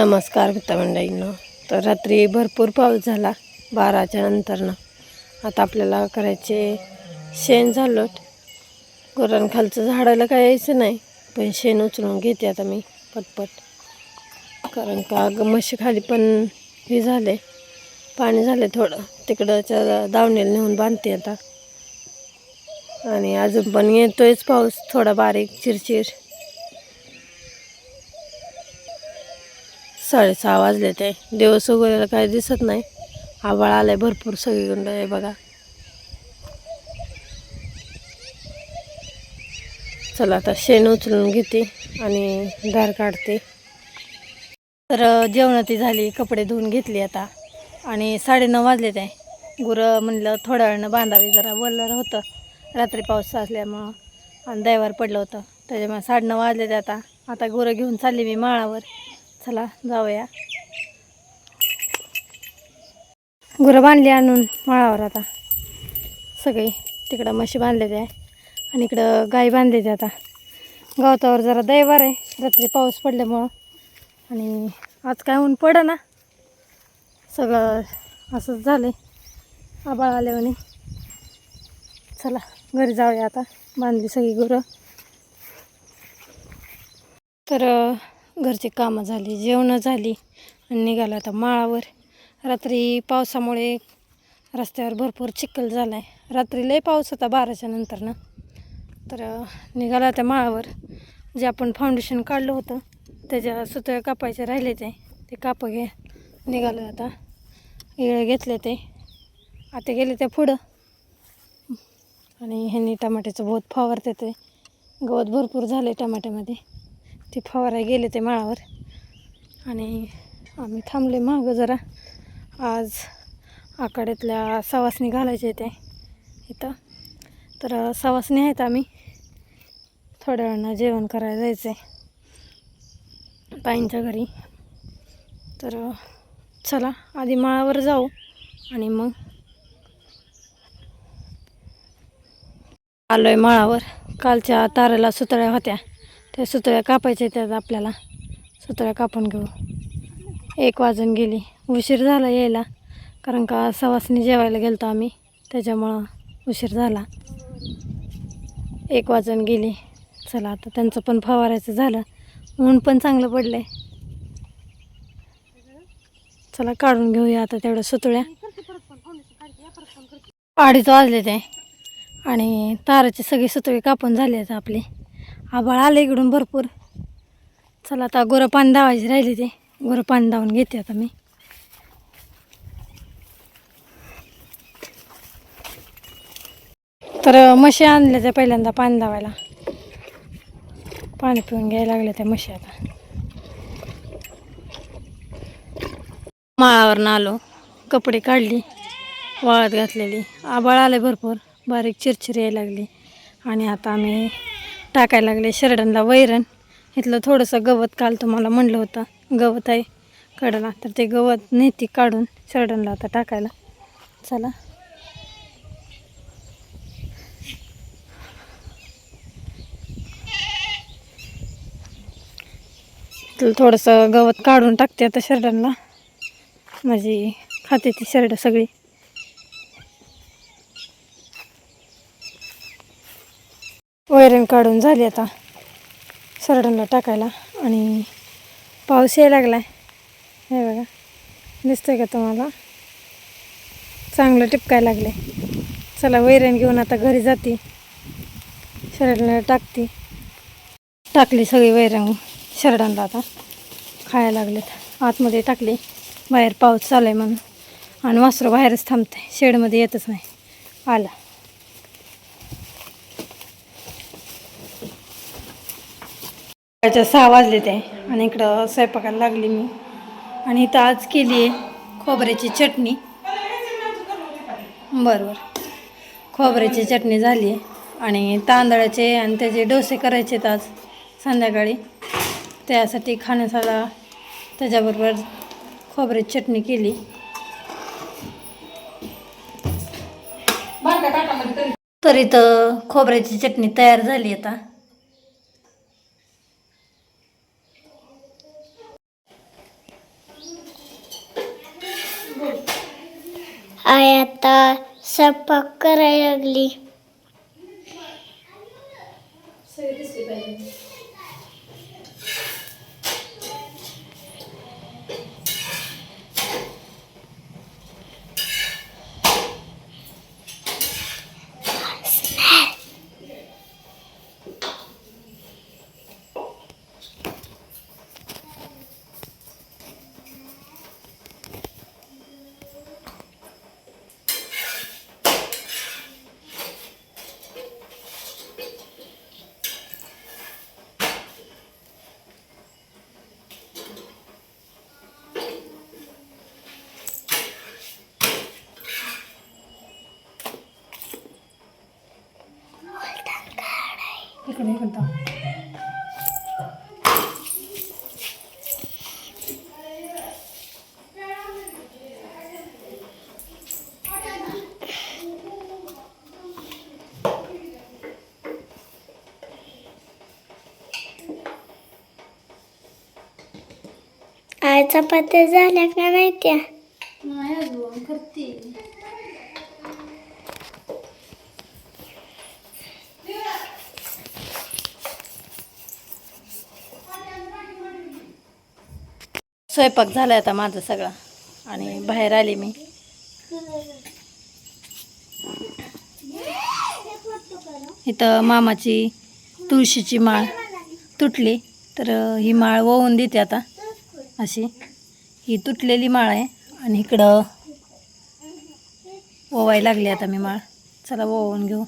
नमस्कार मित्रमंडळींना. तर रात्री भरपूर पाऊस झाला बाराच्या नंतरनं. आता आपल्याला करायचे शेण झालोट गुरांखालचं झाडाला काय यायचं नाही पण शेण उचलून घेते आता मी पटपट. कारण का ग खाली पण हे झाले पाणी झाले थोडं. तिकडच्या दावणीला नेऊन बांधते आता. आणि अजून पण येतोयच पाऊस थोडा बारीक चिरचिर. साडेसहा वाजले ते. दिवस उगवलेला काही दिसत नाही. आभाळ आलंय भरपूर सगळीकडं आहे बघा. चला आता शेण उचलून घेते आणि धार काढते. तर जेवण ती झाली कपडे धुवून घेतली आता. आणि साडेनऊ वाजले ते. गुरं म्हणलं थोड्या वेळानं बांधावी जरा वल्लर होतं. रात्री पाऊस असल्यामुळं आणि दैवार पडलं होतं. त्याच्यामुळे साडेनऊ वाजले ते आता. आता गुरं घेऊन चालली मी माळावर. चला जाऊया. गुरं बांधली आणून माळावर आता. सगळी तिकडं म्हशी बांधलेली आहे आणि इकडं गाई बांधलेली आहे आता. गवतावर जरा दैवार आहे. रात्री पाऊस पडल्यामुळं. आणि आज काय ऊन पड ना सगळं असंच झालं आबाळ आले म्हणे. चला घरी जाऊया आता. बांधली सगळी गुरं. तर घरची कामं झाली जेवणं झाली आणि निघालं आता माळावर. रात्री पावसामुळे रस्त्यावर भरपूर चिखल झाला आहे रात्री लय पाऊस होता बाराच्या नंतर तर निघाला त्या आता माळावर. जे आपण फाउंडेशन काढलं होतं त्याच्या सुतळ्या कापायचे राहिले ते. ते काप घे. निघालं आता. इळे घेतले ते. आता गेले ते पुढं. आणि ह्यांनी टमाट्याचं बहुत फवारते ते. गवत भरपूर झाले टमाट्यामध्ये. ते फवारायला गेले ते माळावर. आणि आम्ही थांबले मागं जरा. आज आखाड्यातल्या सवासणी घालायचे ते इथं. तर सवासणी आहेत आम्ही. थोड्या वेळानं जेवण करायला जायचं आहे ताईंच्या घरी. तर चला आधी माळावर जाऊ आणि मग आलो आहे माळावर. कालच्या तारेला सुतळ्या होत्या. त्या सुतळ्या कापायच्या त्यात आपल्याला. सुतळ्या कापून घेऊ. एक वाजून गेली. उशीर झाला यायला. कारण का सवासनी जेवायला गेलो आम्ही. त्याच्यामुळं उशीर झाला. एक वाजून गेली. चला आता त्यांचं पण फवारायचं झालं. ऊन पण चांगलं पडलं आहे चला काढून घेऊया आता तेवढ्या सुतळ्या. अडीच वाजले ते. आणि ताराची सगळी सुतळी कापून झाली आहेत आपली. आभाळ आलं इकडून भरपूर. चला आता गोरं पाणी दावायची राहिली ते. गोरं पाणी धावून घेते आता मी. तर म्हशी आणल्या त्या पहिल्यांदा पाणी धावायला. पाणी पिऊन घ्यायला लागल्या त्या म्हशी आता. माळावरनं आलो. कपडे काढली. वाळत घातलेली. आबाळ आले भरपूर. बारीक चिरचिर यायला लागली. आणि आता आम्ही टाकायला लागले शरडनला वैरण. इथलं थोडंसं गवत काल तुम्हाला म्हणलं होतं. गवत आहे. कडला तर ते गवत नेती काढून शरडनला आता टाकायला. चला. इथलं थोडंसं गवत काढून टाकते आता शरडनला माझी खाते ती शर्ट सगळी. वैरण काढून झाली आता. सरडणला टाकायला. आणि पाऊस यायला लागला आहे हे बघा. दिसतंय का तुम्हाला? चांगलं टिपकायला लागले चला वैरण घेऊन आता घरी जाते. शरडांना टाकते. टाकली सगळी वैरण शरडांना आता. खायला लागलेत. आतमध्ये टाकली. बाहेर पाऊस चालू आहे म्हणून. आणि वासरू बाहेरच थांबते शेडमध्ये येतच नाही. आला. सकाळच्या सहा वाजले ते आणि इकडं स्वयंपाकाला लागली मी. आणि इथं आज केली आहे खोबऱ्याची चटणी. बरोबर. खोबऱ्याची चटणी झाली आहे आणि तांदळाचे आणि त्याचे डोसे करायचे आहेत आज संध्याकाळी. त्यासाठी खाण्यासाला त्याच्याबरोबर खोबऱ्याची चटणी केली. तर इथं खोबऱ्याची चटणी तयार झाली आता. आई आता स्वयंपाक करायला लागली. इकडे इकडं आई चपात्या झाल्या का नाही त्या? स्वयंपाक झाला आता माझा सगळा. आणि बाहेर आले मी. इथं मामाची तुळशीची माळ तुटली. तर ही माळ वाहून देते आता. अशी. ही तुटलेली माळ आहे. आणि इकडं ओवायला लागली आता मी माळ. चला ओवून घेऊ.